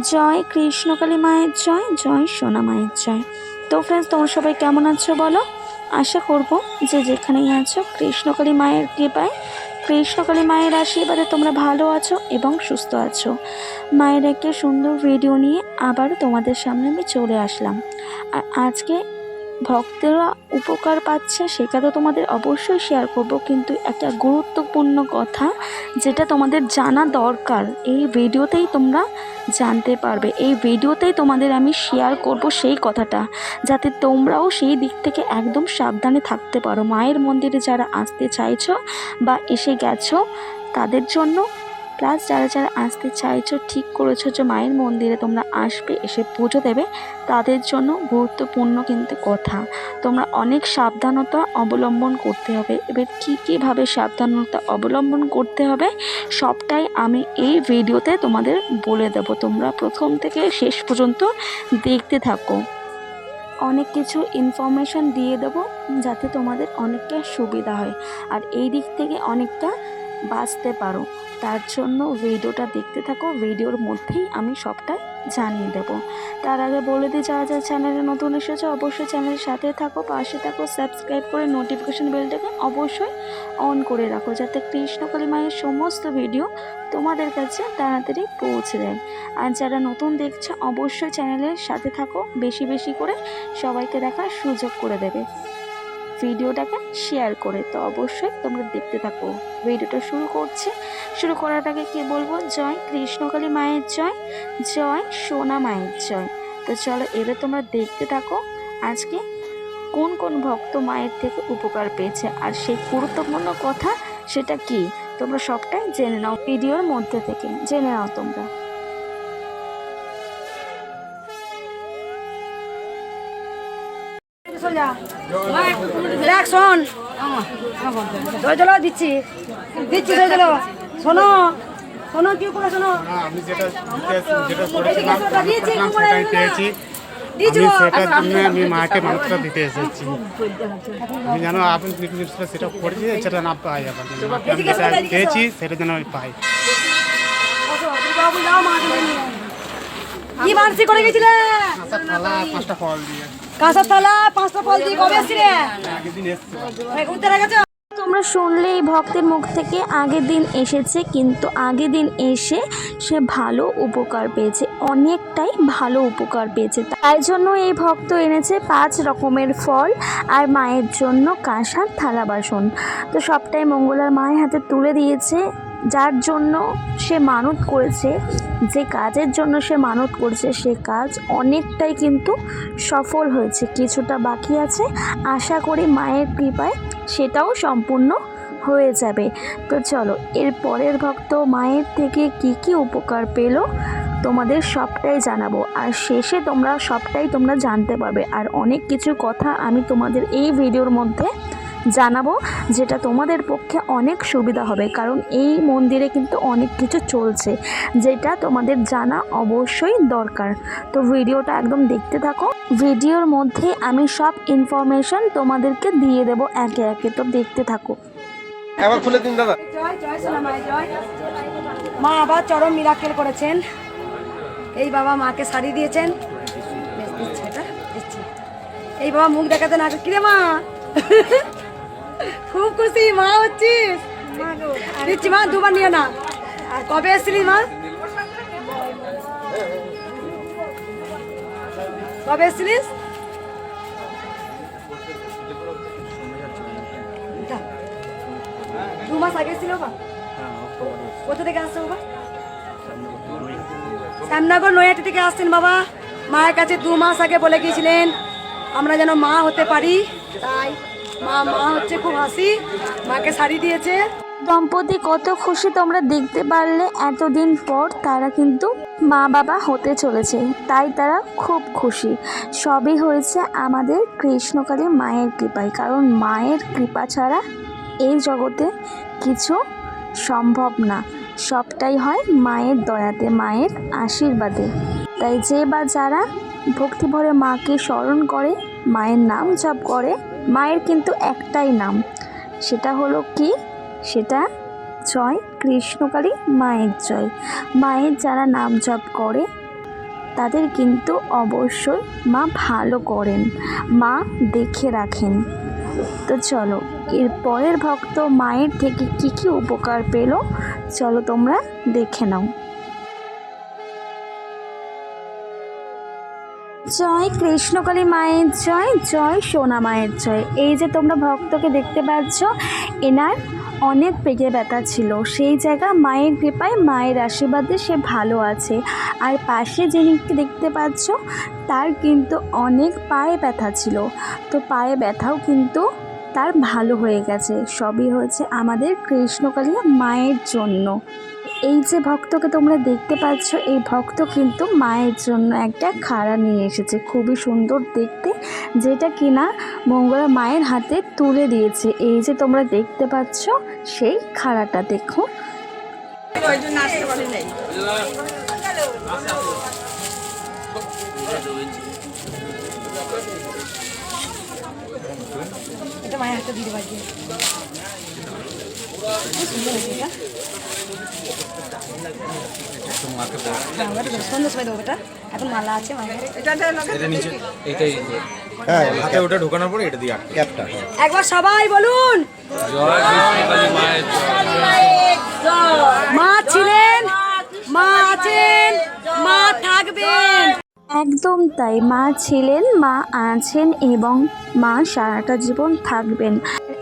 জয় কৃষ্ণকালী মায়ের জয় জয় সোনা মায়ের জয়। তো ফ্রেন্ডস তোমরা সবাই কেমন আছো বলো? আশা করব যে যেখানেই আছো কৃষ্ণকালী মায়ের কৃপায় কৃষ্ণকালী মায়ের আশীর্বাদে তোমরা ভালো আছো এবং সুস্থ আছো। মায়ের একটা সুন্দর ভিডিও নিয়ে আবারও তোমাদের সামনে আমি চলে আসলাম। আর আজকে ভক্তরা উপকার পাচ্ছে, সেটা তো তোমাদের অবশ্যই শেয়ার করব। কিন্তু একটা গুরুত্বপূর্ণ কথা, যেটা তোমাদের জানা দরকার, এই ভিডিওতেই তোমরা জানতে পারবে। এই ভিডিওতেই তোমাদের আমি শেয়ার করব সেই কথাটা, যাতে তোমরাও সেই দিক থেকে একদম সাবধানে থাকতে পারো। মায়ের মন্দিরে যারা আসতে চাইছো বা এসে গেছো, তাদের জন্য প্লাস যারা যারা আসতে চাইছো, ঠিক করেছ যে মায়ের মন্দিরে তোমরা আসবে, এসে পুজো দেবে, তাদের জন্য গুরুত্বপূর্ণ কিন্তু কথা। তোমরা অনেক সাবধানতা অবলম্বন করতে হবে। এবার কী কীভাবে সাবধানতা অবলম্বন করতে হবে, সবটাই আমি এই ভিডিওতে তোমাদের বলে দেব। তোমরা প্রথম থেকে শেষ পর্যন্ত দেখতে থাকো। অনেক কিছু ইনফরমেশন দিয়ে দেবো, যাতে তোমাদের অনেকটা সুবিধা হয়। আর এই দিক থেকে অনেকটা বাঁচতে পারো। তার জন্য ভিডিওটা দেখতে থাকো। ভিডিওর মধ্যেই আমি সবটাই জানিয়ে দেব। তার আগে বলে দিই, যারা যারা চ্যানেলে নতুন এসেছে, অবশ্যই চ্যানেলের সাথে থাকো, পাশে থাকো, সাবস্ক্রাইব করে নোটিফিকেশন বেলটাকে অবশ্যই অন করে রাখো, যাতে কৃষ্ণকালী মায়ের সমস্ত ভিডিও তোমাদের কাছে তাড়াতাড়ি পৌঁছে দেয় আর যারা নতুন দেখছ, অবশ্যই চ্যানেলের সাথে থাকো, বেশি বেশি করে সবাইকে দেখার সুযোগ করে দেবে। ভিডিওটাকে শেয়ার করে, তো অবশ্যই তোমরা দেখতে থাকো। ভিডিওটা শুরু করছি। শুরু করার আগে কি বলব? জয় কৃষ্ণকালী মায়ের জয় জয় সোনা মায়ের জয়। তো চলো এবার তোমরা দেখতে থাকো আজকে কোন কোন ভক্ত মায়ের থেকে উপকার পেয়েছে। আর সেই গুরুত্বপূর্ণ কথা সেটা কি? তোমরা সবটাই জেনে নাও ভিডিওর মধ্যে থেকে। জেনে নাও তোমরা। দেখ শোন। জয় জল দিচ্ছি। দিচ্ছি জয় জল শোনো শোনো কি করে শোনো? আমি যেটা করেছিলাম পেয়েছি। আমি সেটার জন্য আমি মাকে মানুষটা দিতে এসেছি। আমি জানো আপনি জিনিসটা সেটা করেছি সেটা না পাই মাকে আমি যেটা পেয়েছি সেটা যেন আমি পাই। কি মানসি করে গেছিলে? পাঁচটা ফল দিয়ে। পাঁচটা ফল দিয়ে কবে ঘুরতে গেছো? তোমরা শুনলে এই ভক্তের মুখ থেকে আগের দিন এসেছে, কিন্তু আগের দিন এসে সে ভালো উপকার পেয়েছে, অনেকটাই ভালো উপকার পেয়েছে। তাই জন্য এই ভক্ত এনেছে পাঁচ রকমের ফল আর মায়ের জন্য কাঁসার থালা বাসন। তো সবটাই মঙ্গলার মায়ের হাতে তুলে দিয়েছে। যার জন্য সে মানত করেছে, যে কাজের জন্য সে মানত করেছে, সে কাজ অনেকটাই কিন্তু সফল হয়েছে। কিছুটা বাকি আছে। আশা করি মায়ের কৃপায় সেটাও সম্পূর্ণ হয়ে যাবে। তো চলো, এর পরের ভক্ত মায়ের থেকে কি কি উপকার পেল, তোমাদের সবটাই জানাব। আর শেষে তোমরা সবটাই তোমরা জানতে পারবে। আর অনেক কিছু কথা আমি তোমাদের এই ভিডিওর মধ্যে জানাব যেটা তোমাদের পক্ষে অনেক সুবিধা হবে কারণ এই মন্দিরে কিন্তু অনেক কিছু চলছে যেটা তোমাদের জানা অবশ্যই দরকার। তো ভিডিওটা একদম দেখতে থাকো। ভিডিওর মধ্যে আমি সব ইনফরমেশন তোমাদেরকে দিয়ে দেবো একে একে তো দেখতে থাকো। একবার খুলে দিন দাদা। জয় জয় সোনা জয়। মা আবার চরম মিরাকেল করেছেন। এই বাবা মাকে শাড়ি দিয়েছেন। এই বাবা মুখ দেখাতে না কিরে মা? খুব খুশি মা হচ্ছিস? দিচ্ছি মা দুবার নিয়ে না। আর কবে এসেছিলি মা? কবে এসেছিলিস। দু মাস আগে ছিল বা কোথা থেকে আসছে বাবা? শ্যামনগর নৈহাটি থেকে আসছেন বাবা। মায়ের কাছে দু মাস আগে বলে গিয়েছিলেন আমরা যেন মা হতে পারি। তাই দম্পতি কত খুশি তোমরা দেখতে পারলে, এতদিন পর তারা কিন্তু মা বাবা হতে চলেছে, তাই তারা খুব খুশি। সবই হয়েছে আমাদের কৃষ্ণকালী মায়ের কৃপায়, কারণ মায়ের কৃপা ছাড়া এই জগতে কিছু সম্ভব না। সবটাই হয় মায়ের দয়াতে, মায়ের আশীর্বাদে। তাই যে বা যারা ভক্তিভরে মাকে স্মরণ করে, মায়ের নাম জপ করে মায়ের কিন্তু একটাই নাম। সেটা হলো কি? সেটা জয় কৃষ্ণকালী মায়ের জয়। মায়ের যারা নাম জপ করে, তাদের কিন্তু অবশ্যই মা ভালো করেন। মা দেখে রাখেন। তো চলো, এর পরের ভক্ত মায়ের থেকে কি কি উপকার পেল? চলো তোমরা দেখে নাও। জয় কৃষ্ণকালী মায়ের জয় জয় সোনা মায়ের জয়। এই যে তোমরা ভক্তকে দেখতে পাচ্ছ, এনার অনেক পেটে ব্যথা ছিল। সেই জায়গা মায়ের কৃপায়, মায়ের আশীর্বাদে সে ভালো আছে। আর পাশে যিনিকে দেখতে পাচ্ছ, তার কিন্তু অনেক পায়ে ব্যথা ছিল। তো পায়ে ব্যথাও কিন্তু তার ভালো হয়ে গেছে। সবই হয়েছে আমাদের কৃষ্ণকালী মায়ের জন্য। এই যে ভক্তকে তোমরা দেখতে পাচ্ছ, এই ভক্ত কিন্তু মায়ের জন্য একটা খাড়া নিয়ে এসেছে। খুবই সুন্দর দেখতে, যেটা কিনা মঙ্গলা মায়ের হাতে তুলে দিয়েছে। এই যে তোমরা দেখতে পাচ্ছ, সেই খাড়াটা দেখো। মায়ের হাতে সন্ধ্যে সময় দেবো বেটা এখন মালা আছে মায়ের এটা নিচে এইটাই হ্যাঁ হাতে ওটা ঢোকানোর পরে এটা দিয়ে ক্যাপটা একবার সবাই বলুন। মা ছিলেন মা আছেন মা থাকবেন। একদম তাই মা ছিলেন মা আছেন এবং মা সারাটা জীবন থাকবেন।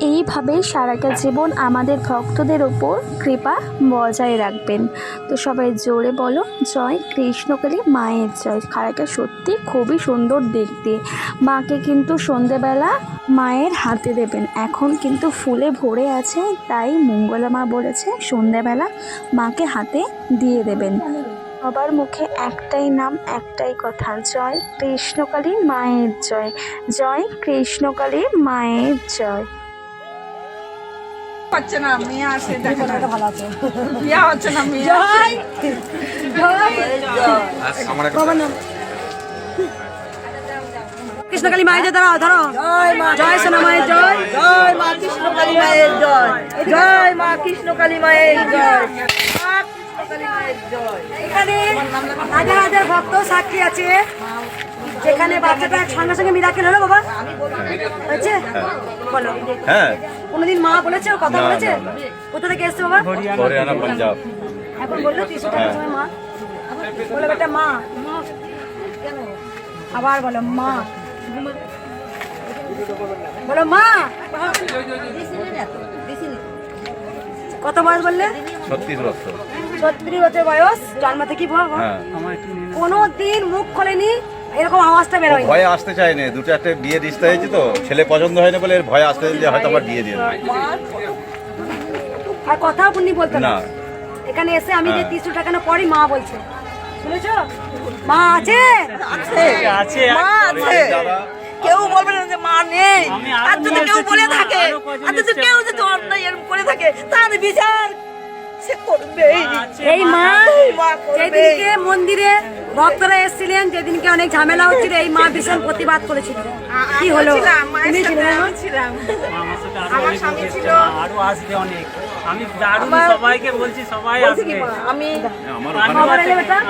এইভাবে সারাটা জীবন আমাদের ভক্তদের ওপর কৃপা বজায় রাখবেন। তো সবাই জোরে বলো জয় কৃষ্ণকালী মায়ের জয়। খাড়াটা সত্যি খুবই সুন্দর দেখতে। মাকে কিন্তু সন্ধেবেলা মায়ের হাতে দেবেন। এখন কিন্তু ফুলে ভরে আছে তাই মঙ্গলা মা বলেছে সন্ধেবেলা মাকে হাতে দিয়ে দেবেন। সবার মুখে একটাই নাম একটাই কথা জয় কৃষ্ণকালী মায়ের জয়। জয় কৃষ্ণকালী মায়ের জয়। হচ্ছে না মেয়ে আসে দেখো ভালো আছে। বিয়া হচ্ছে না মেয়ে। কৃষ্ণকালী মায়ের জয় ধরো ধরো। জয় সোনা মায়ের জয়। জয়। মা কৃষ্ণকালী মায়ের জয়। জয় মা কৃষ্ণকালী মায়ের জয় মা কৃষ্ণকালী মায়ের জয়। এখানে হাজার হাজার ভক্ত সাক্ষী আছে। যেখানে বাচ্চাটা সঙ্গে সঙ্গে মিরাকেল হলো বাবা? হয়েছে? বলো। হ্যাঁ। কোনোদিন মা বলেছে ওর কথা বলেছে? কোথা থেকে এসছে বাবা? হরিয়ানা পাঞ্জাব। এখন বলল তিনশো টাকার সময় মা। বলো বেটা মা। আবার বলো মা। বলো মা। কত বয়স বললে? ছত্রিশ বছর। ছত্রিশ বছর বয়স। জন্ম থেকে ভয় হ্যাঁ। কোনো দিন মুখ খোলেনি? এরকম আওয়াজটা বেরোয় ভয়ে আসতে চায়নি। দুটো একটা বিয়ে রিস্তা হয়েছে তো। ছেলে পছন্দ হয়নি বলে এর ভয়ে আসতে যে হয়তো আমার বিয়ে দিয়ে দেবে। আর কথাও পুণ্যি বলতো না। না এখানে এসে আমি যে হ্যাঁ। তিনশো টাকা না পরই মা বলছে। শুনেছো? মা আছে? মা আছে। কেউ বলবে না যে মা নেই। আর যদি কেউ বলে থাকে আর যদি কেউ যদি অন্যায় এরকম করে থাকে তার বিচার সে করবেই এই মা যেদিনকে মন্দিরে ভক্তরা এসেছিলেন যেদিনকে অনেক ঝামেলা হচ্ছিল এই মা ভীষণ প্রতিবাদ করেছিল। কি হলো? তুমি ছিলাম আমার সাথে আরও আমার অনেক স্বামী ছিল। আরও আসবে অনেক। আমি দারুণ সবাইকে বলছি সবাই আসবে।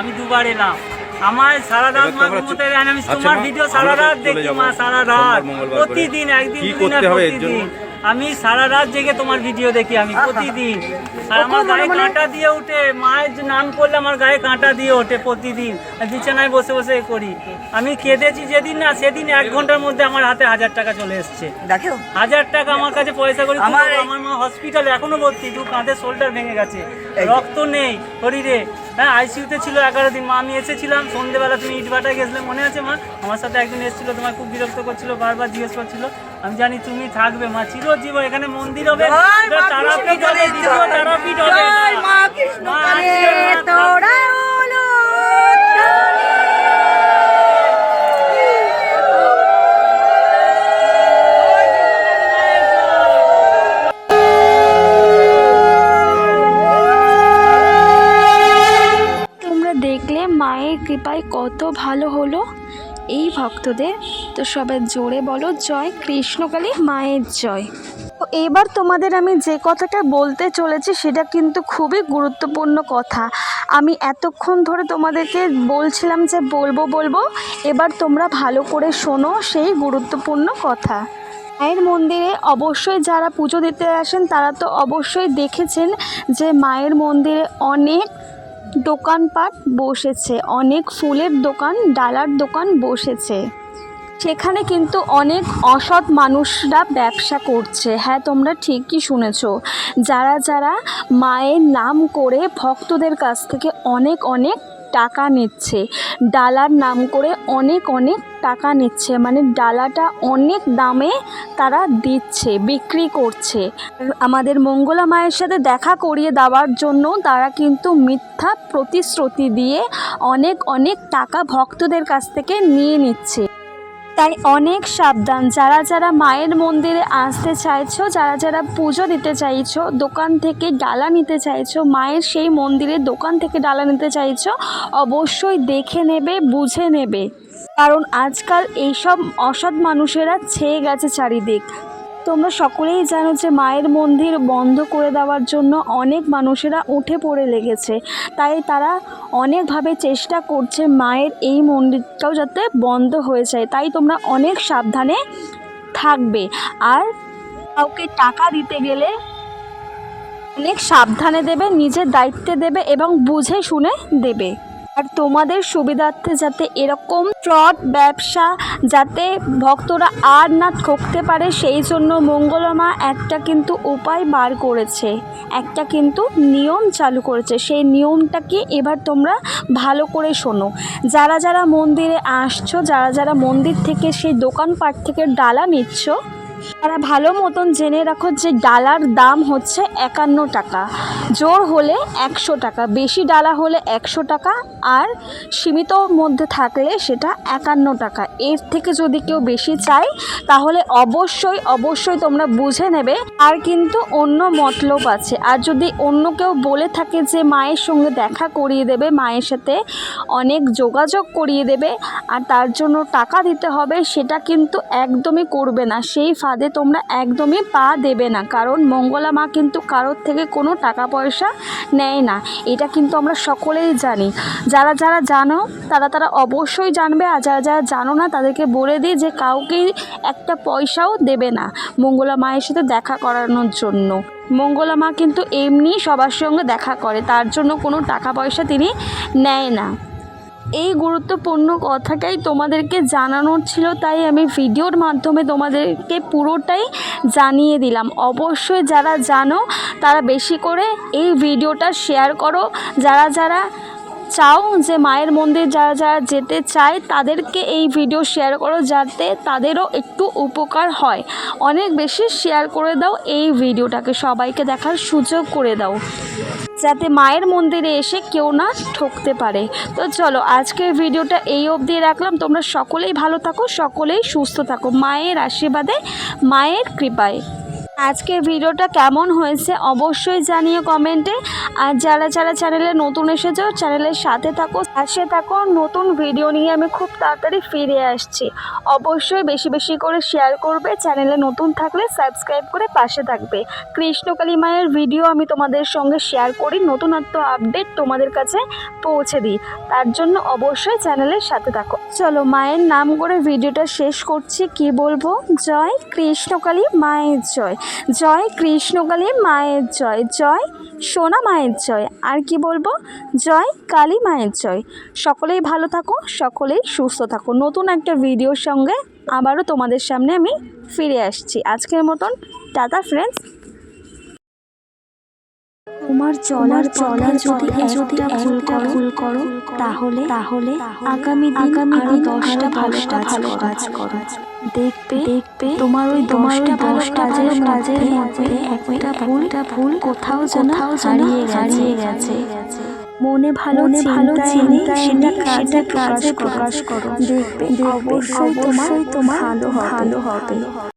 আমি দুবার এলাম। আমার সারা রাত মা ঘুমোতে দেয় আমি আচ্ছা তোমার ভিডিও সারা রাত দেখি মা সারা রাত। প্রতিদিন একদিন কি করতে হবে এর জন্য? আমি সারা রাত জেগে তোমার ভিডিও দেখি আমি প্রতিদিন। আর আমার গায়ে কাঁটা দিয়ে ওঠে মায়ের নাম করলে আমার গায়ে কাঁটা দিয়ে ওঠে প্রতিদিন। বিছানায় বসে বসে করি। আমি কেঁদেছি যেদিন না সেদিন এক ঘণ্টার মধ্যে আমার হাতে হাজার টাকা চলে এসছে। দেখো। হাজার টাকা আমার কাছে পয়সা করে আমার আমার মা হসপিটালে এখনও ভর্তি দু কাঁধে শোল্ডার ভেঙে গেছে। রক্ত নেই শরীরে। হ্যাঁ আইসিইউতে ছিল এগারো দিন। মা আমি এসেছিলাম সন্ধ্যেবেলা তুমি ইট ভাটা গেছিলে মনে আছে মা? আমার সাথে একদিন এসেছিল তোমার খুব বিরক্ত করছিল বারবার জিজ্ঞেস করছিল। আমি জানি তুমি থাকবে মা চিরজীবন এখানে মন্দির হবে। তারাপীঠ। তারাপীঠ মা তোরা মায়ের কৃপায় কত ভালো হলো? এই ভক্তদের তো সবাই জোরে বলো, জয় কৃষ্ণকালী মায়ের জয়। তো এবার তোমাদের আমি যে কথাটা বলতে চলেছি, সেটা কিন্তু খুবই গুরুত্বপূর্ণ কথা। আমি এতক্ষণ ধরে তোমাদেরকে বলছিলাম যে বলব বলব, এবার তোমরা ভালো করে শোনো সেই গুরুত্বপূর্ণ কথা। মায়ের মন্দিরে অবশ্যই যারা পুজো দিতে আসেন, তারা তো অবশ্যই দেখেছেন যে মায়ের মন্দিরে অনেক দোকানপাট বসেছে, অনেক ফুলের দোকান, ডালার দোকান বসেছে। সেখানে কিন্তু অনেক অসৎ মানুষরা ব্যবসা করছে। হ্যাঁ তোমরা ঠিকই শুনেছ। যারা যারা মায়ের নাম করে ভক্তদের কাছ থেকে অনেক অনেক টাকা নিচ্ছে। ডালার নাম করে অনেক অনেক টাকা নিচ্ছে। মানে ডালাটা অনেক দামে তারা দিচ্ছে, বিক্রি করছে। আমাদের মঙ্গলা মায়ের সাথে দেখা করিয়ে দেওয়ার জন্য তারা কিন্তু মিথ্যা প্রতিশ্রুতি দিয়ে অনেক অনেক টাকা ভক্তদের কাছ থেকে নিয়ে নিচ্ছে। তাই অনেক সাবধান। যারা যারা মায়ের মন্দিরে আসতে চাইছো, যারা যারা পুজো দিতে চাইছো, দোকান থেকে ডালা নিতে চাইছো, মায়ের সেই মন্দিরের দোকান থেকে ডালা নিতে চাইছো, অবশ্যই দেখে নেবে, বুঝে নেবে। কারণ আজকাল এইসব অসৎ মানুষেরা ছেয়ে গেছে চারিদিক। তোমরা সকলেই জানো যে মায়ের মন্দির বন্ধ করে দেওয়ার জন্য অনেক মানুষেরা উঠে পড়ে লেগেছে। তাই তারা অনেকভাবে চেষ্টা করছে মায়ের এই মন্দিরটাও যাতে বন্ধ হয়ে যায়। তাই তোমরা অনেক সাবধানে থাকবে। আর কাউকে টাকা দিতে গেলে অনেক সাবধানে দেবে, নিজের দায়িত্বে দেবে এবং বুঝে শুনে দেবে। আর তোমাদের সুবিধার্থে যাতে এরকম ফ্রড ব্যবসা যাতে ভক্তরা আর না ঠকতে পারে, সেই জন্য মঙ্গলমা একটা কিন্তু উপায় বার করেছে। একটা কিন্তু নিয়ম চালু করেছে। সেই নিয়মটাকে এবার তোমরা ভালো করে শোনো। যারা যারা মন্দিরে আসছো, যারা যারা মন্দির থেকে সেই দোকানপাট থেকে ডালা নিচ্ছ তারা ভালো মতন জেনে রাখো যে ডালার দাম হচ্ছে একান্ন টাকা। জোর হলে একশো টাকা, বেশি ডালা হলে একশো টাকা আর সীমিত মধ্যে থাকলে সেটা একান্ন টাকা। এর থেকে যদি কেউ বেশি চায়, তাহলে অবশ্যই অবশ্যই তোমরা বুঝে নেবে আর কিন্তু অন্য মতলব আছে। আর যদি অন্য কেউ বলে থাকে যে মায়ের সঙ্গে দেখা করিয়ে দেবে, মায়ের সাথে অনেক যোগাযোগ করিয়ে দেবে, আর তার জন্য টাকা দিতে হবে, সেটা কিন্তু একদমই করবে না। সেই ফাঁদে তোমরা একদমই পা দেবে না। কারণ মঙ্গলা মা কিন্তু কারোর থেকে কোনো টাকা পয়সা নেয় না। এটা কিন্তু আমরা সকলেই জানি। যারা যারা জানো, তারা তারা অবশ্যই জানবে। আর যারা যারা জানো না, তাদেরকে বলে দিই যে কাউকেই একটা পয়সাও দেবে না মঙ্গলা মায়ের সাথে দেখা করানোর জন্য। মঙ্গলা মা কিন্তু এমনি সবার সঙ্গে দেখা করে। তার জন্য কোনো টাকা পয়সা তিনি নেয় না। এই গুরুত্বপূর্ণ কথাটাই তোমাদেরকে জানানোর ছিল, তাই আমি ভিডিওর মাধ্যমে তোমাদেরকে পুরোটাই জানিয়ে দিলাম। অবশ্যই যারা জানো, তারা বেশি করে এই ভিডিওটা শেয়ার করো। যারা যারা চাও যে মায়ের মন্দির যারা যারা যেতে চায়, তাদেরকে এই ভিডিও শেয়ার করো যাতে তাদেরও একটু উপকার হয়। অনেক বেশি শেয়ার করে দাও এই ভিডিওটাকে। সবাইকে দেখার সুযোগ করে দাও। যাতে মায়ের মন্দিরে এসে কেউ না ঠকতে পারে। তো চলো, আজকের ভিডিওটা এই অবধি রাখলাম। তোমরা সকলেই ভালো থাকো, সকলেই সুস্থ থাকো। মায়ের আশীর্বাদে, মায়ের কৃপায়। আজকের ভিডিওটা কেমন হয়েছে অবশ্যই জানিও কমেন্টে। আর যারা যারা চ্যানেলে নতুন এসেছ, চ্যানেলের সাথে থাকো, পাশে থাকো। নতুন ভিডিও নিয়ে আমি খুব তাড়াতাড়ি ফিরে আসছি। অবশ্যই বেশি বেশি করে শেয়ার করবে। চ্যানেলে নতুন থাকলে সাবস্ক্রাইব করে পাশে থাকবে। কৃষ্ণকালী মায়ের ভিডিও আমি তোমাদের সঙ্গে শেয়ার করি। নতুনত্ব আপডেট তোমাদের কাছে পৌঁছে দিই। তার জন্য অবশ্যই চ্যানেলের সাথে থাকো। চলো, মায়ের নাম করে ভিডিওটা শেষ করছি। কি বলব? জয় কৃষ্ণকালী মায়ের জয়। জয় কৃষ্ণকালী মায়ের জয় জয় সোনা মায়ের জয়। আর কি বলব? জয় কালী মায়ের জয়। সকলেই ভালো থাকো, সকলেই সুস্থ থাকো। নতুন একটা ভিডিওর সঙ্গে আবারও তোমাদের সামনে আমি ফিরে আসছি। আজকের মতন, টাটা ফ্রেন্ডস তোমার চলার চলার যদি যদি ভুল করো ভুল করো তাহলে তাহলে আগামী আগামী আরও দশটা ভালোটা ভালো কাজ করো। দেখবে দেখবে তোমার ওই দশটা ভালো কাজের কাজের মধ্যে একটা ভুলটা ভুল কোথাও যেন হারিয়ে হারিয়ে গেছে। মনে ভালো মনে ভালো চিন্তা সেটা সেটা কাজে প্রকাশ করো। দেখবে অবশ্যই তোমার ভালো ভালো হবে।